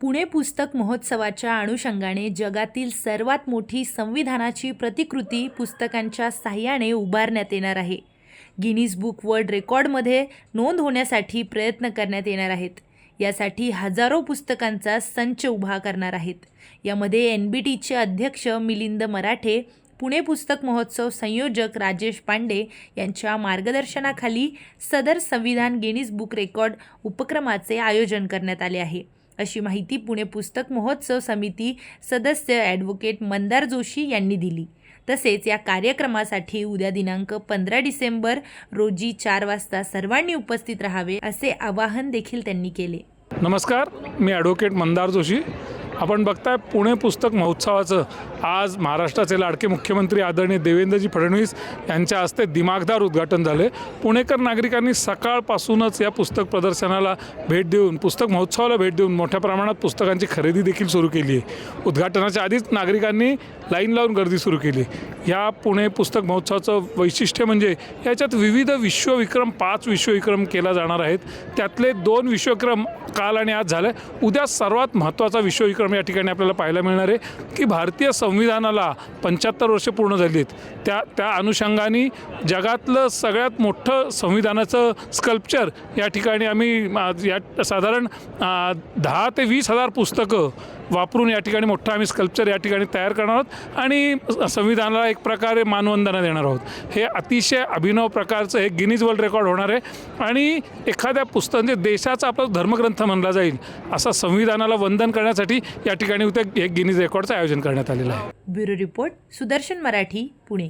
पुणे पुस्तक महोत्सवाच्या अनुषंगाने जगातील सर्वात मोठी संविधानाची प्रतिकृती पुस्तकांच्या साह्याने उभारण्यात येणार आहे. गिनीज बुक वर्ल्ड रेकॉर्डमध्ये नोंद होण्यासाठी प्रयत्न करण्यात येणार आहेत. यासाठी हजारो पुस्तकांचा संच उभा करणार आहेत. यामध्ये एन बी टीचे अध्यक्ष मिलिंद मराठे पुणे पुस्तक महोत्सव संयोजक राजेश पांडे यांच्या मार्गदर्शनाखाली सदर संविधान गिनीज बुक रेकॉर्ड उपक्रमाचे आयोजन करण्यात आले आहे. अशी माहिती पुणे पुस्तक महोत्सव समिती सदस्य ॲडव्होकेट मंदार जोशी यांनी दिली. तसेच या कार्यक्रमासाठी उद्या दिनांक पंधरा डिसेंबर रोजी चार वाजता सर्वांनी उपस्थित राहावे असे आवाहन देखील त्यांनी केले. नमस्कार मी ॲडव्होकेट मंदार जोशी. आपण बघताय पुणे पुस्तक महोत्सवाचं. आज महाराष्ट्राचे लाडके मुख्यमंत्री आदरणीय देवेंद्रजी फडणवीस यांच्या हस्ते दिमागदार उद्घाटन झाले. पुणेकर नागरिकांनी सकाळपासूनच या पुस्तक प्रदर्शनाला भेट देऊन पुस्तक महोत्सवाला भेट देऊन मोठ्या प्रमाणात पुस्तकांची खरेदी देखील सुरू केली आहे. उद्घाटनाच्या आधीच नागरिकांनी लाईन लावून गर्दी सुरू केली. या पुणे पुस्तक महोत्सवाचं वैशिष्ट्य म्हणजे याच्यात विविध विश्वविक्रम पाच विश्वविक्रम केला जाणार आहेत. त्यातले दोन विश्वविक्रम काल आणि आज झाले. उद्या सर्वात महत्त्वाचा विश्वविक्रम या ठिकाणी आपल्याला पाहायला मिळणार आहे की भारतीय संविधानाला पंच्याहत्तर वर्षे पूर्ण झाली आहेत. त्या त्या अनुषंगाने जगातलं सगळ्यात मोठं संविधानाचं स्कल्पचर या ठिकाणी आम्ही या साधारण दहा ते वीस हजार पुस्तकं वापरून या ठिकाणी मोठं आम्ही स्कल्पचर या ठिकाणी तयार करणार आहोत. आणि संविधानाला एक प्रकारे मानवंदना देणार आहोत. हे अतिशय अभिनव प्रकारचं हे गिनीज वर्ल्ड रेकॉर्ड होणार आहे. आणि एखाद्या पुस्तक म्हणजे देशाचा आपला धर्मग्रंथ मानला जाईल असा संविधानाला वंदन करण्यासाठी या ठिकाणी उद्या हे गिनीज रेकॉर्डचं आयोजन करण्यात आलेलं आहे. Bureau report Sudarshan Marathi Pune.